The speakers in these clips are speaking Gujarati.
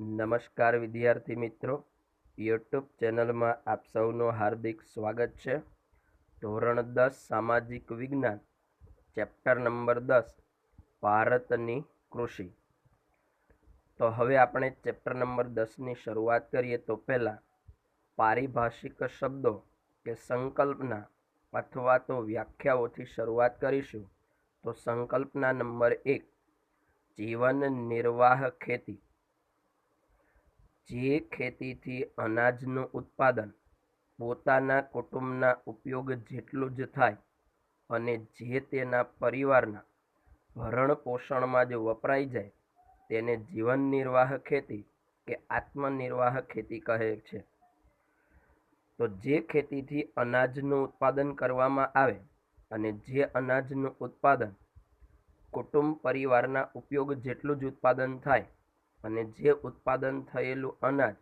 નમસ્કાર વિદ્યાર્થી મિત્રો. યુટ્યુબ ચેનલમાં આપ સૌનું હાર્દિક સ્વાગત છે. ધોરણ દસ, સામાજિક વિજ્ઞાન, ચેપ્ટર નંબર દસ, ભારતની કૃષિ. તો હવે આપણે ચેપ્ટર નંબર દસની શરૂઆત કરીએ તો પહેલાં પારિભાષિક શબ્દો કે સંકલ્પના અથવા તો વ્યાખ્યાઓથી શરૂઆત કરીશું. તો સંકલ્પના નંબર એક, જીવન નિર્વાહ ખેતી. જે ખેતીથી અનાજનું ઉત્પાદન પોતાના કુટુંબના ઉપયોગ જેટલું જ થાય અને જે તેના પરિવારના ભરણ પોષણમાં જ વપરાઈ જાય, તેને જીવન નિર્વાહ ખેતી કે આત્મનિર્વાહ ખેતી કહે છે. તો જે ખેતીથી અનાજનું ઉત્પાદન કરવામાં આવે અને જે અનાજનું ઉત્પાદન કુટુંબ પરિવારના ઉપયોગ જેટલું જ ઉત્પાદન થાય અને જે ઉત્પાદન થયેલું અનાજ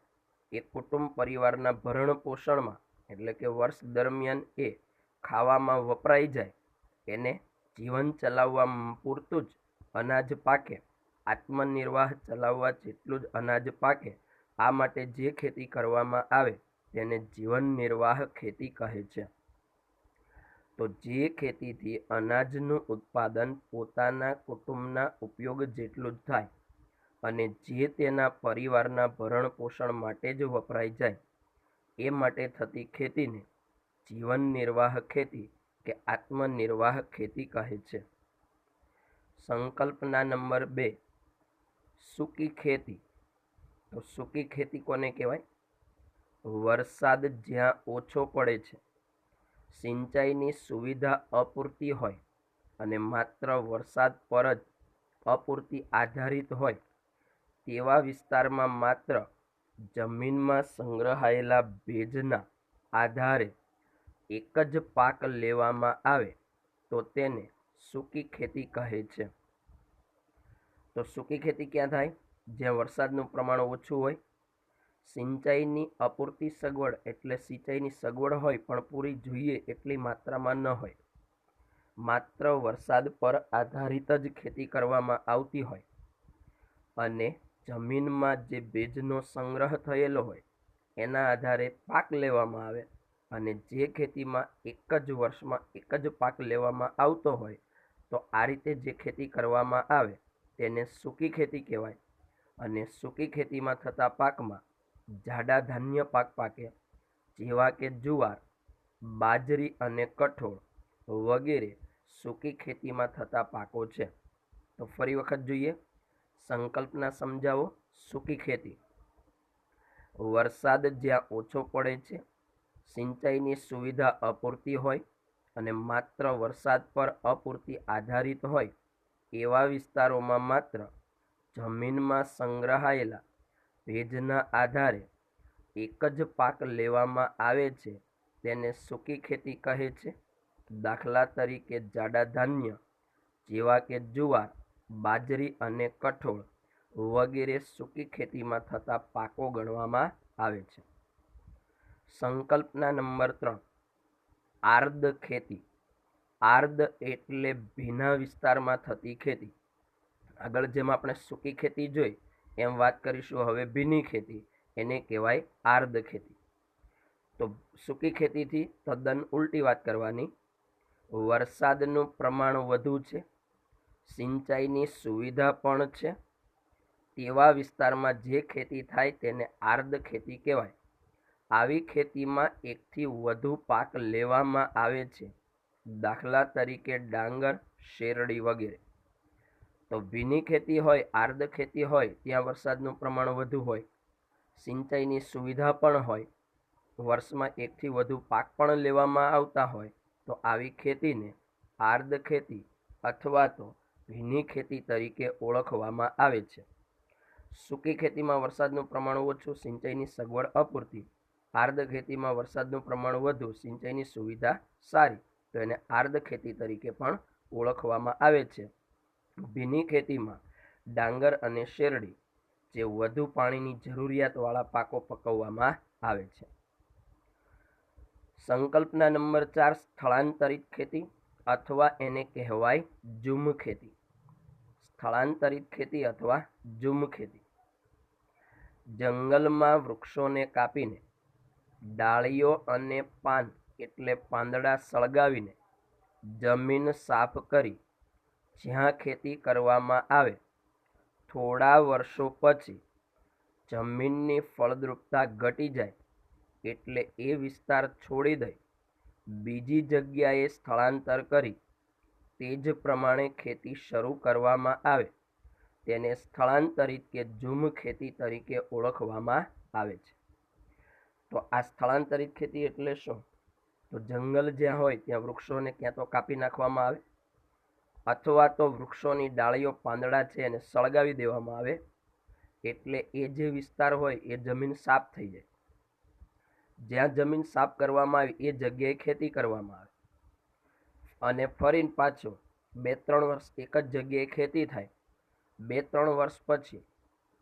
એ કુટુંબ પરિવારના ભરણ પોષણમાં, એટલે કે વર્ષ દરમિયાન એ ખાવામાં વપરાઈ જાય, એને જીવન ચલાવવા પૂરતું જ અનાજ પાકે, આત્મનિર્વાહ ચલાવવા જેટલું જ અનાજ પાકે, આ માટે જે ખેતી કરવામાં આવે તેને જીવન નિર્વાહ ખેતી કહે છે. તો જે ખેતીથી અનાજનું ઉત્પાદન પોતાના કુટુંબના ઉપયોગ જેટલું જ થાય અને જે તેના પરિવારના ભરણ પોષણ માટે જ વપરાઈ જાય, એ માટે થતી ખેતીને જીવન નિર્વાહ ખેતી કે આત્મનિર્વાહ ખેતી કહે છે. સંકલ્પના નંબર બે, સૂકી ખેતી. તો સૂકી ખેતી કોને કહેવાય? વરસાદ જ્યાં ઓછો પડે છે, સિંચાઈની સુવિધા અપૂરતી હોય અને માત્ર વરસાદ પર જ અપૂરતી આધારિત હોય તેવા વિસ્તારમાં માત્ર જમીનમાં સંગ્રહાયેલા ભેજના આધારે એક જ પાક લેવામાં આવે, તો તેને સૂકી ખેતી કહે છે. તો સૂકી ખેતી ક્યાં થાય? જ્યાં વરસાદનું પ્રમાણ ઓછું હોય, સિંચાઈની અપૂરતી સગવડ એટલે સિંચાઈની સગવડ હોય પણ પૂરી જોઈએ એટલી માત્રામાં ન હોય. માત્ર વરસાદ પર આધારિત જ ખેતી કરવામાં આવતી હોય. અને જમીનમાં જે ભેજનો સંગ્રહ થયેલો હોય, એના આધારે પાક લેવામાં આવે અને જે ખેતીમાં એક જ વર્ષમાં એક જ પાક લેવામાં આવતો હોય, તો આ રીતે જે ખેતી કરવામાં આવે તેને સૂકી ખેતી કહેવાય. અને સૂકી ખેતીમાં થતા પાકમાં જાડા ધાન્ય પાક પાકે, જેવા કે જુવાર, બાજરી અને કઠોળ વગેરે સૂકી ખેતીમાં થતા પાકો છે. તો ફરી વખત જોઈએ. સંકલ્પના સમજાવો, સૂકી ખેતી. વરસાદ જ્યાં ઓછો પડે છે, સિંચાઈની સુવિધા અપૂરતી હોય અને માત્ર વરસાદ પર અપૂરતી આધારિત હોય, એવા વિસ્તારોમાં માત્ર જમીનમાં સંગ્રહાયેલા ભેજના આધારે એક જ પાક લેવામાં આવે છે, તેને સૂકી ખેતી કહે છે. દાખલા તરીકે જાડા ધાન્ય જેવા કે જુવાર બાજરી અને કઠોળ વગેરે સૂકી ખેતીમાં થતા પાકો ગણવામાં આવે છે. સંકલ્પના નંબર ત્રણ. આર્દ ખેતી. આર્દ એટલે ભીના વિસ્તારમાં થતી ખેતી. આગળ જેમ આપણે સૂકી ખેતી જોઈ, એમ વાત કરીશું હવે ભીની ખેતી. એને કહેવાય આર્દ ખેતી. તો સૂકી ખેતીથી તદ્દન ઉલટી વાત કરવાની. વરસાદનું પ્રમાણ વધુ છે. સિંચાઈની સુવિધા પણ છે. તેવા વિસ્તારમાં જે ખેતી થાય તેને આર્દ ખેતી કહેવાય. આવી ખેતીમાં એકથી વધુ પાક લેવામાં આવે છે. દાખલા તરીકે ડાંગર, શેરડી વગેરે. તો ભીની ખેતી હોય આર્દ ખેતી હોય, ત્યાં વરસાદનું પ્રમાણ વધુ હોય. સિંચાઈની સુવિધા પણ હોય. વર્ષમાં એકથી વધુ પાક પણ લેવામાં આવતા હોય. તો આવી ખેતીને આર્દ ખેતી અથવા તો ભીની ખેતી તરીકે ઓળખવામાં આવે છે. સૂકી ખેતીમાં વરસાદનું પ્રમાણ ઓછું, સિંચાઈની સગવડ અપૂરતી. આર્દ ખેતીમાં વરસાદનું પ્રમાણ વધુ, સિંચાઈની સુવિધા સારી. તો એને આર્દ ખેતી તરીકે પણ ઓળખવામાં આવે છે. ભીની ખેતીમાં ડાંગર અને શેરડી, જે વધુ પાણીની જરૂરિયાતવાળા પાકો પકવવામાં આવે છે. સંકલ્પના નંબર ચાર સ્થળાંતરિત ખેતી, અથવા એને કહેવાય ઝૂમ ખેતી. સ્થળાંતરિત ખેતી અથવા ઝૂમ ખેતી. જંગલમાં વૃક્ષોને કાપીને, ડાળીઓ અને પાન એટલે પાંદડા સળગાવીને જમીન સાફ કરી જ્યાં ખેતી કરવામાં આવે, થોડા વર્ષો પછી જમીનની ફળદ્રુપતા ઘટી જાય એટલે એ વિસ્તાર છોડી દઈ બીજી જગ્યાએ સ્થળાંતર કરી તે જ પ્રમાણે ખેતી શરૂ કરવામાં આવે. તેને સ્થળાંતરિત કે ઝૂમ ખેતી તરીકે ઓળખવામાં આવે છે. તો આ સ્થળાંતરિત ખેતી એટલે શું? તો જંગલ જ્યાં હોય ત્યાં વૃક્ષોને ક્યાં તો કાપી નાખવામાં આવે અથવા તો વૃક્ષોની ડાળીઓ પાંદડા છે એને સળગાવી દેવામાં આવે એટલે એ જે વિસ્તાર હોય એ જમીન સાફ થઈ જાય. જ્યાં જમીન સાફ કરવામાં આવી એ જગ્યાએ ખેતી કરવામાં આવે. અને ફરીને પાછો બે ત્રણ વર્ષ એક જ જગ્યાએ ખેતી થાય. બે ત્રણ વર્ષ પછી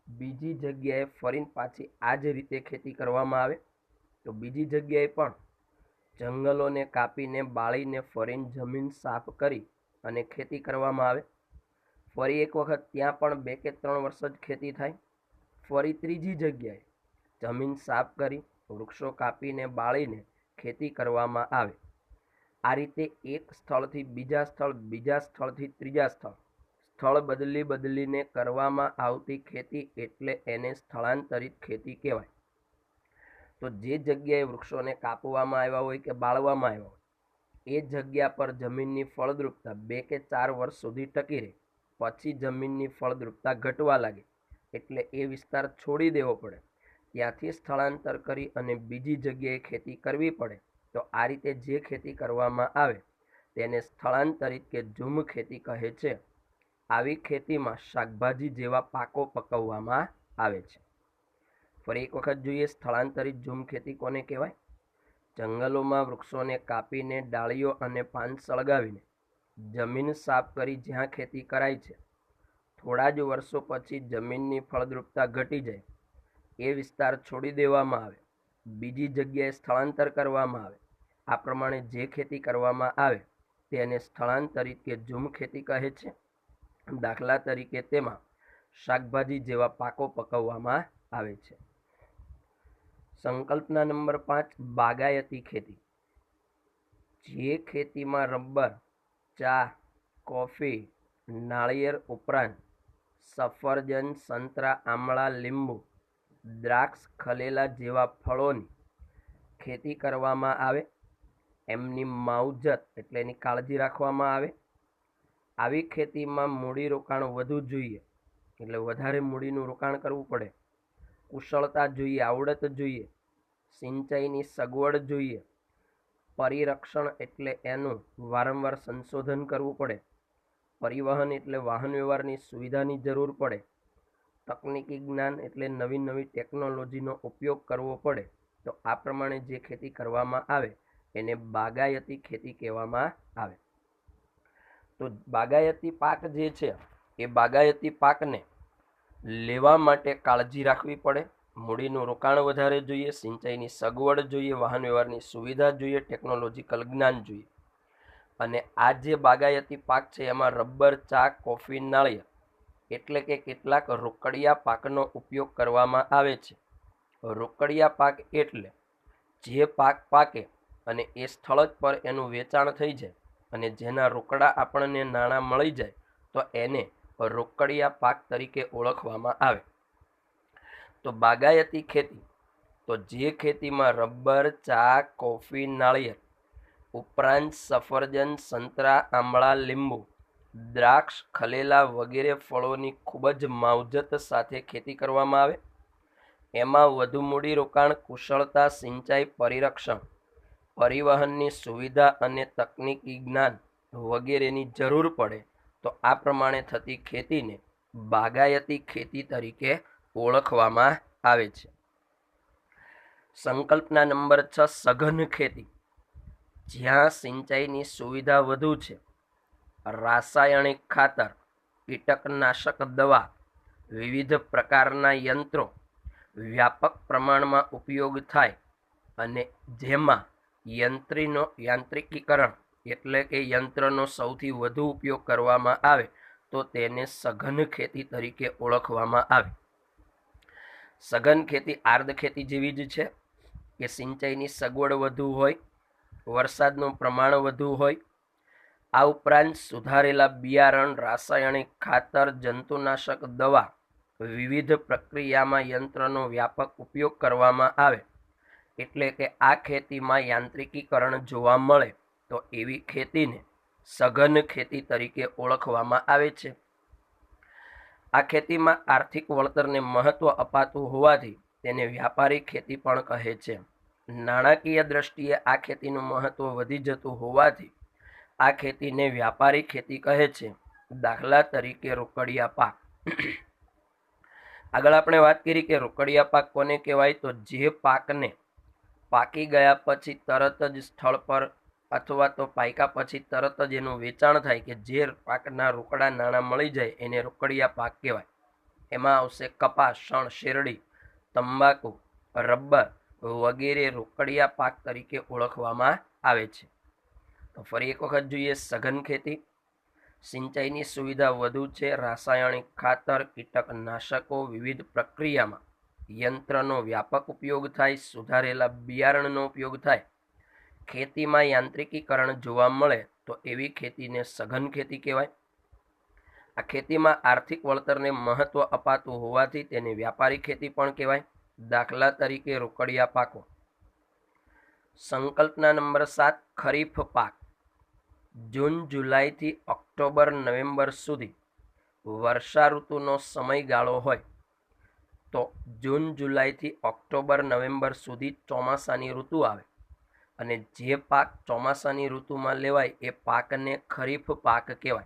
બીજી જગ્યાએ ફરીને પાછી આ જ રીતે ખેતી કરવામાં આવે. તો બીજી જગ્યાએ પણ જંગલોને કાપીને, બાળીને ફરીને જમીન સાફ કરી અને ખેતી કરવામાં આવે. ફરી એક વખત ત્યાં પણ બે કે ત્રણ વર્ષ જ ખેતી થાય. ફરી ત્રીજી જગ્યાએ જમીન સાફ કરી, વૃક્ષો કાપીને, બાળીને ખેતી કરવામાં આવે. આ રીતે એક સ્થળથી બીજા સ્થળ, બીજા સ્થળથી ત્રીજા સ્થળ સ્થળ બદલી બદલીને કરવામાં આવતી ખેતી એટલે એને સ્થળાંતરિત ખેતી કહેવાય. તો જે જગ્યાએ વૃક્ષોને કાપવામાં આવ્યા હોય કે બાળવામાં આવ્યા હોય, એ જગ્યા પર જમીનની ફળદ્રુપતા બે કે ચાર વર્ષ સુધી ટકી રહે. પછી જમીનની ફળદ્રુપતા ઘટવા લાગે એટલે એ વિસ્તાર છોડી દેવો પડે. ત્યાંથી સ્થળાંતર કરી અને બીજી જગ્યાએ ખેતી કરવી પડે. તો આ રીતે જે ખેતી કરવામાં આવે તેને સ્થળાંતરિત કે ઝૂમ ખેતી કહે છે. આવી ખેતીમાં શાકભાજી જેવા પાકો પકવવામાં આવે છે. ફરી એક વખત જોઈએ સ્થળાંતરિત ઝૂમ ખેતી કોને કહેવાય? જંગલોમાં વૃક્ષોને કાપીને, ડાળીઓ અને પાન સળગાવીને જમીન સાફ કરી જ્યાં ખેતી કરાય છે. થોડા જ વર્ષો પછી જમીનની ફળદ્રુપતા ઘટી જાય. એ વિસ્તાર છોડી દેવામાં આવે. બીજી જગ્યાએ સ્થળાંતર કરવામાં આવે. આ પ્રમાણે જે ખેતી કરવામાં આવે તેને સ્થળાંતરિત કે ઝૂમ ખેતી કહે છે. દાખલા તરીકે તેમાં શાકભાજી જેવા પાકો પકવવામાં આવે છે. સંકલ્પના નંબર પાંચ, બાગાયતી ખેતી. જે ખેતીમાં રબર, ચા, કોફી, નાળિયેર ઉપરાંત સફરજન, સંતરા, આમળા, લીંબુ દ્રાક્ષ ખલેલા જેવા ફળોની ખેતી કરવામાં આવે, એમની માવજત એટલે એની કાળજી રાખવામાં આવે. આવી ખેતીમાં મૂડી રોકાણ વધુ જોઈએ, એટલે વધારે મૂડીનું રોકાણ કરવું પડે. કુશળતા જોઈએ, આવડત જોઈએ. સિંચાઈની સગવડ જોઈએ. પરિરક્ષણ એટલે એનું વારંવાર સંશોધન કરવું પડે. પરિવહન એટલે વાહન વ્યવહારની સુવિધાની જરૂર પડે. તકનિકી જ્ઞાન એટલે નવી નવી ટેકનોલોજીનો ઉપયોગ કરવો પડે, તો આ પ્રમાણે જે ખેતી કરવામાં આવે, એને બાગાયતી ખેતી કહેવામાં આવે. તો બાગાયતી પાક જે છે, એ બાગાયતી પાકને લેવા માટે કાળજી રાખવી પડે. મૂડીનું રોકાણ વધારે જોઈએ, સિંચાઈની સગવડ જોઈએ, વાહન વ્યવહારની સુવિધા જોઈએ, ટેકનોલોજીકલ જ્ઞાન જોઈએ. અને આ જે બાગાયતી પાક છે, એમાં રબર, ચા, કોફી, નાળિયેર એટલે કે કેટલાક રોકડિયા પાકનો ઉપયોગ કરવામાં આવે છે. રોકડિયા પાક એટલે જે પાક પાકે અને એ સ્થળ જ પર એનું વેચાણ થઈ જાય અને જેના રોકડા આપણને નાણાં મળી જાય તો એને રોકડિયા પાક તરીકે ઓળખવામાં આવે. તો બાગાયતી ખેતી, તો જે ખેતીમાં રબર, ચા, કોફી, નાળિયેર, ઉપરાંત સફરજન, સંતરા આંબળા લીંબુ દ્રાક્ષ, ખલેલા વગેરે ફળોની ખૂબ જ માવજત સાથે ખેતી કરવામાં આવે. એમાં વધુ મૂડી રોકાણ, કુશળતા, સિંચાઈ, પરિરક્ષણ, પરિવહનની સુવિધા અને તકનીકી જ્ઞાન વગેરેની જરૂર પડે તો આ પ્રમાણે થતી ખેતીને બાગાયતી ખેતી તરીકે ઓળખવામાં આવે છે. સંકલ્પના નંબર છ, સઘન ખેતી. જ્યાં સિંચાઈની સુવિધા વધુ છે રાસાયણિક ખાતર, કીટકનાશક દવા, વિવિધ પ્રકારના યંત્રો વ્યાપક પ્રમાણમાં ઉપયોગ થાય અને જેમાં યંત્રીનો, યાંત્રિકીકરણ એટલે કે યંત્રનો સૌથી વધુ ઉપયોગ કરવામાં આવે તો તેને સઘન ખેતી તરીકે ઓળખવામાં આવે. સઘન ખેતી આર્દ ખેતી જેવી જ છે કે સિંચાઈની સગવડ વધુ હોય, વરસાદનું પ્રમાણ વધુ હોય આ ઉપરાંત સુધારેલા બિયારણ, રાસાયણિક ખાતર, જંતુનાશક દવા, વિવિધ પ્રક્રિયામાં યંત્રનો વ્યાપક ઉપયોગ કરવામાં આવે. એટલે કે આ ખેતીમાં યાંત્રિકીકરણ જોવા મળે તો એવી ખેતીને સઘન ખેતી તરીકે ઓળખવામાં આવે છે. આ ખેતીમાં આર્થિક વળતરને મહત્વ અપાતું હોવાથી તેને વ્યાપારી ખેતી પણ કહે છે. નાણાકીય દ્રષ્ટિએ આ ખેતીનું મહત્વ વધી જતું હોવાથી આ ખેતીને વ્યાપારી ખેતી કહે છે. દાખલા તરીકે રોકડિયા પાક. આગળ આપણે વાત કરી કે રોકડિયા પાક કોને કહેવાય? તો જે પાકને પાકી ગયા પછી તરત જ સ્થળ પર અથવા તો પાયકા પછી તરત જ એનું વેચાણ થાય કે જે પાકના રોકડા નાણાં મળી જાય એને રોકડિયા પાક કહેવાય. એમાં આવશે કપાસ, શણ, શેરડી, તંબાકુ, રબર વગેરે રોકડિયા પાક તરીકે ઓળખવામાં આવે છે. તો ફરી એક વખત જોઈએ સઘન ખેતી. સિંચાઈની સુવિધા વધુ છે. રાસાયણિક ખાતર, કીટકનાશકો વિવિધ પ્રક્રિયામાં યંત્રનો વ્યાપક ઉપયોગ થાય, સુધારેલા બિયારણનો ઉપયોગ થાય. ખેતીમાં યાંત્રિકીકરણ જોવા મળે તો એવી ખેતીને સઘન ખેતી કહેવાય. આ ખેતીમાં આર્થિક વળતરને મહત્ત્વ અપાતું હોવાથી તેને વ્યાપારી ખેતી પણ કહેવાય. દાખલા તરીકે રોકડિયા પાકો. સંકલ્પના નંબર સાત, ખરીફ પાક. જૂન, જુલાઈથી ઓક્ટોબર, નવેમ્બર સુધી વર્ષા ઋતુનો સમયગાળો હોય. તો જૂન, જુલાઈથી ઓક્ટોબર, નવેમ્બર સુધી ચોમાસાની ઋતુ આવે. અને જે પાક ચોમાસાની ઋતુમાં લેવાય એ પાકને ખરીફ પાક કહેવાય.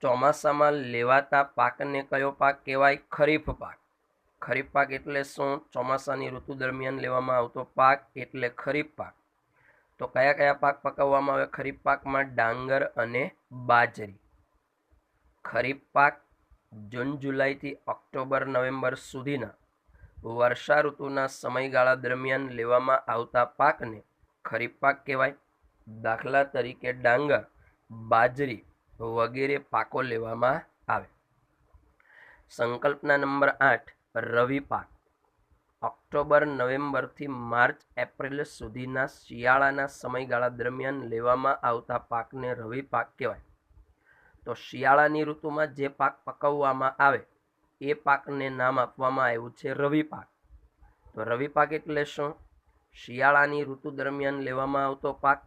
ચોમાસામાં લેવાતા પાકને કયો પાક કહેવાય? ખરીફ પાક. ખરીફ પાક એટલે શું? ચોમાસાની ઋતુ દરમિયાન લેવામાં આવતો પાક એટલે ખરીફ પાક. તો કયા કયા પાક પકવવામાં આવે? ખરીફ પાકમાં ડાંગર અને બાજરી. ખરીફ પાક જૂન, જુલાઈથી ઓક્ટોબર, નવેમ્બર સુધીના વર્ષા ઋતુના સમયગાળા દરમિયાન લેવામાં આવતા પાકને ખરીફ પાક કહેવાય. દાખલા તરીકે ડાંગર, બાજરી વગેરે પાકો લેવામાં આવે. સંકલ્પના નંબર આઠ, રવિ પાક. ઓક્ટોબર નવેમ્બરથી માર્ચ, એપ્રિલ સુધીના શિયાળાના સમયગાળા દરમિયાન લેવામાં આવતા પાકને રવિ પાક કહેવાય. તો શિયાળાની ઋતુમાં જે પાક પકવવામાં આવે, એ પાકને નામ આપવામાં આવ્યું છે રવિ પાક. તો રવિ પાક એટલે શું? શિયાળાની ઋતુ દરમિયાન લેવામાં આવતો પાક.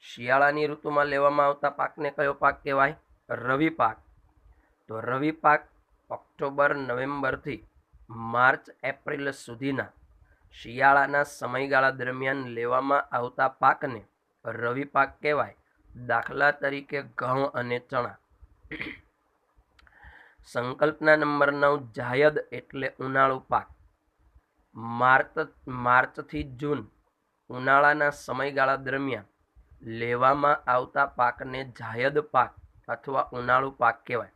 શિયાળાની ઋતુમાં લેવામાં આવતા પાકને કયો પાક કહેવાય? રવિ પાક. તો રવિ પાક ઓક્ટોબર નવેમ્બરથી માર્ચ એપ્રિલ સુધીના શિયાળાના સમયગાળા દરમિયાન લેવામાં આવતા પાકને રવિ પાક કહેવાય. દાખલા તરીકે ઘઉં અને ચણા. સંકલ્પના નંબર નવ, જાયદ એટલે ઉનાળુ પાક. માર્ચ માર્ચથી જૂન ઉનાળાના સમયગાળા દરમિયાન લેવામાં આવતા પાકને જાયદ પાક અથવા ઉનાળુ પાક કહેવાય.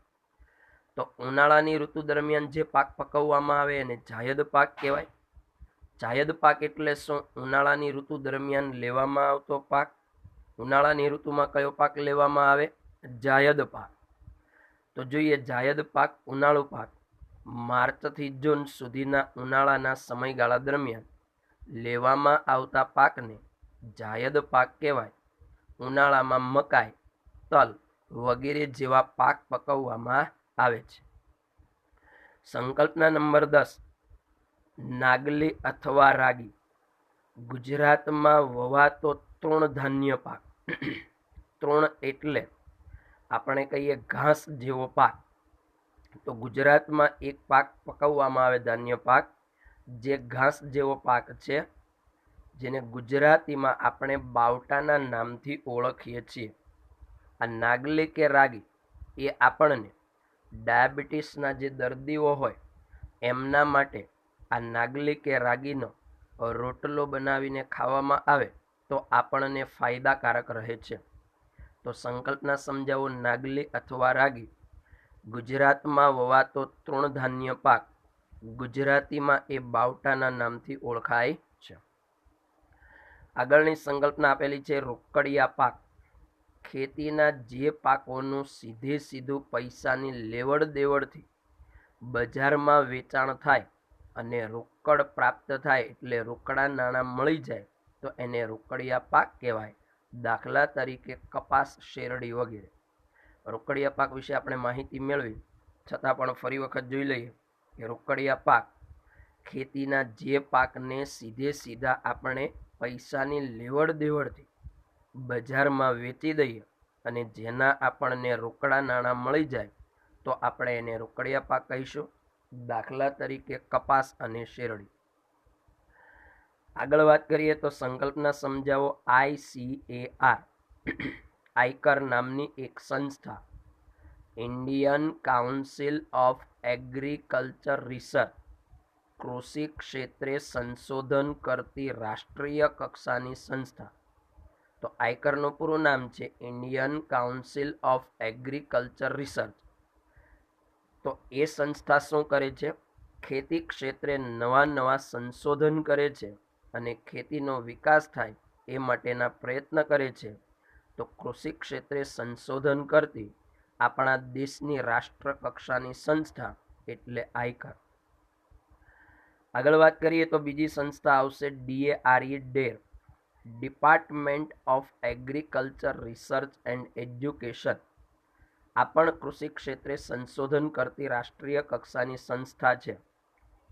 તો ઉનાળાની ઋતુ દરમિયાન જે પાક પકવવામાં આવે એને જાયદ પાક કહેવાય. જાયદ પાક એટલે શું? ઉનાળાની ઋતુ દરમિયાન લેવામાં આવતો પાક. ઉનાળાની ઋતુમાં કયો પાક લેવામાં આવે? જાયદ પાક. તો જોઈએ જાયદ પાક, ઉનાળુ પાક. માર્ચથી જૂન સુધીના ઉનાળાના સમયગાળા દરમિયાન લેવામાં આવતા પાકને જાયદ પાક કહેવાય. ઉનાળામાં મકાઈ, તલ વગેરે જેવા પાક પકવવામાં આવે છે. સંકલ્પના નંબર દસ, નાગલી અથવા રાગી. ગુજરાતમાં વવાતો તૃણધાન્ય પાક. તૃણ એટલે આપણે કહીએ ઘાસ જેવો પાક. તો ગુજરાતમાં એક પાક પકવવામાં આવે ધાન્ય પાક, જે ઘાસ જેવો પાક છે, જેને ગુજરાતીમાં આપણે બાવટાના નામથી ઓળખીએ છીએ. આ નાગલી કે રાગી એ આપણને ડાયાબિટીસના જે દર્દીઓ હોય, એમના માટે આ નાગલી કે રાગીનો રોટલો બનાવીને ખાવામાં આવે, તો આપણને ફાયદાકારક રહે છે. તો સંકલ્પના સમજાવો નાગલી અથવા રાગી. ગુજરાતમાં વવાતો તૃણધાન્ય પાક ગુજરાતીમાં એ બાવટાના નામથી ઓળખાય છે. આગળની સંકલ્પના આપેલી છે, રોકડિયા પાક. ખેતીના જે પાકોનું સીધે સીધું પૈસાની લેવડ દેવડથી બજારમાં વેચાણ થાય અને રોકડ પ્રાપ્ત થાય એટલે રોકડા નાણાં મળી જાય, તો એને રોકડિયા પાક કહેવાય. દાખલા તરીકે કપાસ, શેરડી વગેરે. રોકડિયા પાક વિશે આપણે માહિતી મેળવી. છતાં પણ ફરી વખત જોઈ લઈએ કે રોકડિયા પાક ખેતીના જે પાકને સીધે સીધા આપણે પૈસાની લેવડ દેવડથી બજારમાં વેચી દઈએ અને જેના આપણને રોકડા નાણાં મળી જાય, તો આપણે એને રોકડિયા પાક કહીશું. દાખલા તરીકે કપાસ અને શેરડી. આગળ વાત કરીએ તો સંકલ્પના સમજાવો આઈ સી એ આર. આયકર નામની એક સંસ્થા. Indian council of agriculture research. કૃષિ ક્ષેત્રે સંશોધન કરતી રાષ્ટ્રીય કક્ષાની સંસ્થા. તો આયકરનું પૂરું નામ છે Indian council of agriculture research. તો એ સંસ્થા શું કરે છે? ખેતી ક્ષેત્રે નવા નવા સંશોધન કરે છે અને ખેતીનો વિકાસ થાય એ માટેના પ્રયત્ન કરે છે. તો કૃષિ ક્ષેત્રે સંશોધન કરતી આપણા દેશની રાષ્ટ્ર કક્ષાની સંસ્થા એટલે આયકર. આગળ વાત કરીએ તો બીજી સંસ્થા આવશે DARE DARE. Department of agriculture research and education. આ પણ કૃષિ ક્ષેત્રે સંશોધન કરતી રાષ્ટ્રીય કક્ષાની સંસ્થા છે.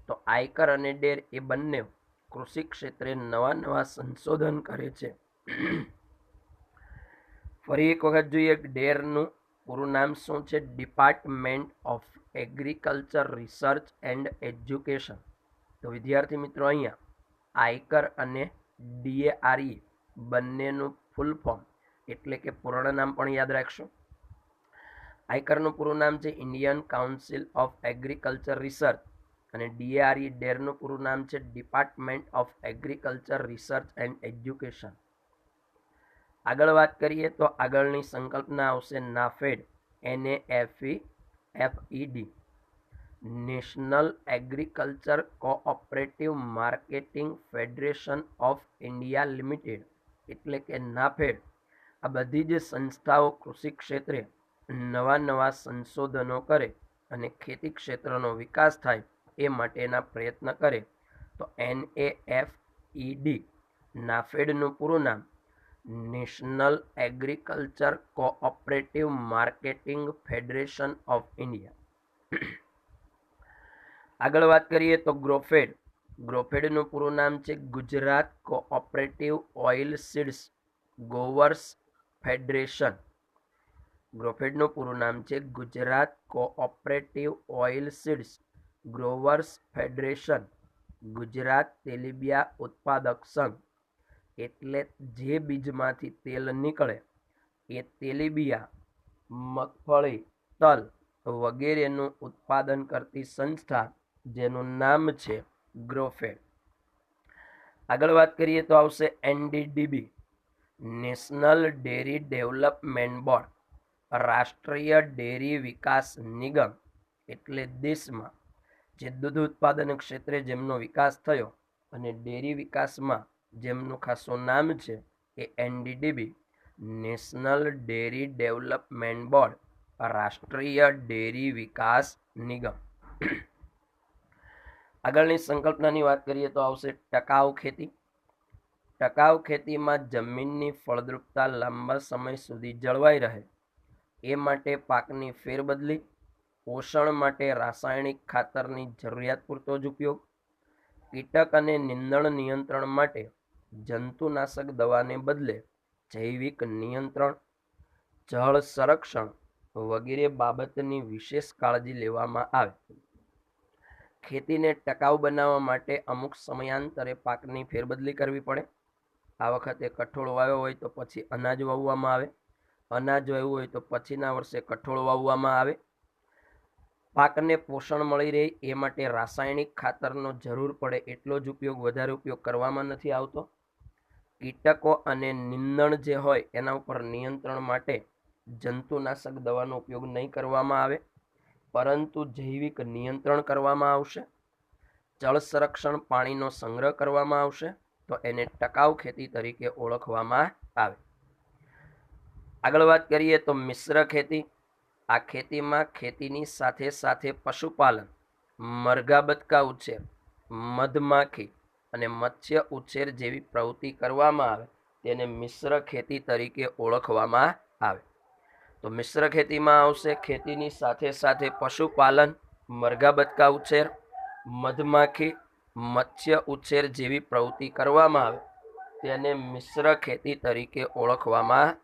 તો આયકર અને ડેર એ બંને કૃષિ ક્ષેત્રે નવા નવા સંશોધન કરે છે. ફરી એક વખત જોઈએ ડેરનું પૂરું નામ શું છે? Department of agriculture research and education. તો વિદ્યાર્થી મિત્રો અહીંયા આયકર અને ડીએઆરઈ બંનેનું ફૂલ ફોર્મ એટલે કે પૂર્ણ નામ પણ યાદ રાખશો. આયકરનું પૂરું નામ છે Indian council of agriculture research અને ડીએઆરઈ ડેરનું પૂરું નામ છે department of agriculture research and education આગળ વાત કરીએ તો આગળની સંકલ્પના આવશે NAFED F FE FED national agriculture cooperative marketing federation of India limited, એટલે કે નાફેડ, આ બધી જ સંસ્થાઓ કૃષિ ક્ષેત્રે નવા નવા સંશોધનો કરે અને ખેતી ક્ષેત્રનો વિકાસ થાય એ માટેના પ્રયત્ન કરે. તો એન એ એફ ઈડી નાફેડનું પૂરું નામ, national agriculture cooperative marketing federation of India. આગળ વાત કરીએ તો ગ્રોફેડ. ગ્રોફેડનું પૂરું નામ છે Gujarat cooperative oil seeds growers federation. ગ્રોફેડનું પૂરું નામ છે Gujarat cooperative oil seeds growers federation. Gujarat તેલીબિયા ઉત્પાદક સંઘ. એટલે જે બીજમાંથી તેલ નીકળે એ તેલીબિયા, મગફળી, તલ વગેરેનું ઉત્પાદન કરતી સંસ્થા જેનું નામ છે ગ્રોફેડ આગળ વાત કરીએ તો આવશે NDDB, national dairy development board, રાષ્ટ્રીય ડેરી વિકાસ નિગમ, એટલે દેશમાં જે દૂધ ઉત્પાદન ક્ષેત્રે જેમનો વિકાસ થયો અને ડેરી વિકાસમાં જેમનું ખાસું નામ છે એ NDDB, national dairy development board, રાષ્ટ્રીય ડેરી વિકાસ નિગમ. આગળની સંકલ્પનાની વાત કરીએ તો આવશે ટકાઉ ખેતી. ટકાઉ ખેતીમાં જમીનની ફળદ્રુપતા લાંબા સમય સુધી જળવાઈ રહે. એ માટે પાકની ફેરબદલી, પોષણ માટે રાસાયણિક ખાતરની જરૂરિયાત પૂરતો જ ઉપયોગ, કીટક અને નિંદણ નિયંત્રણ માટે જંતુનાશક દવાને બદલે જૈવિક નિયંત્રણ, જળ સંરક્ષણ વગેરે બાબતની વિશેષ કાળજી લેવામાં આવે. ખેતીને ટકાઉ બનાવવા માટે અમુક સમયાંતરે પાકની ફેરબદલી કરવી પડે. આ વખતે કઠોળ વાવ્યો હોય તો પછી અનાજ વાવવામાં આવે. અનાજ વાવ્યું હોય તો પછીના વર્ષે કઠોળ વાવવામાં આવે. પાકને પોષણ મળી રહે એ માટે રાસાયણિક ખાતરનો જરૂર પડે એટલો જ ઉપયોગ વધારે ઉપયોગ કરવામાં નથી આવતો. કીટકો અને નિંદણ જે હોય એના ઉપર નિયંત્રણ માટે જંતુનાશક દવાનો ઉપયોગ નહીં કરવામાં આવે. પરંતુ જૈવિક નિયંત્રણ કરવામાં આવશે, જળ સંરક્ષણ પાણીનો સંગ્રહ કરવામાં આવશે, તો એને ટકાઉ ખેતી તરીકે ઓળખવામાં આવે. આગળ વાત કરીએ તો મિશ્ર ખેતી. આ ખેતીમાં ખેતીની સાથે સાથે પશુપાલન, મરઘા બતકા ઉછેર મધમાખી અને મત્સ્ય ઉછેર જેવી પ્રવૃત્તિ કરવામાં આવે, તેને મિશ્ર ખેતી તરીકે ઓળખવામાં આવે. તો મિશ્ર ખેતીમાં આવશે. ખેતીની સાથે સાથે પશુપાલન, મરઘા બતકા ઉછેર, મધમાખી, મત્સ્ય ઉછેર જેવી પ્રવૃત્તિ કરવામાં આવે. તેને મિશ્ર ખેતી તરીકે ઓળખવામાં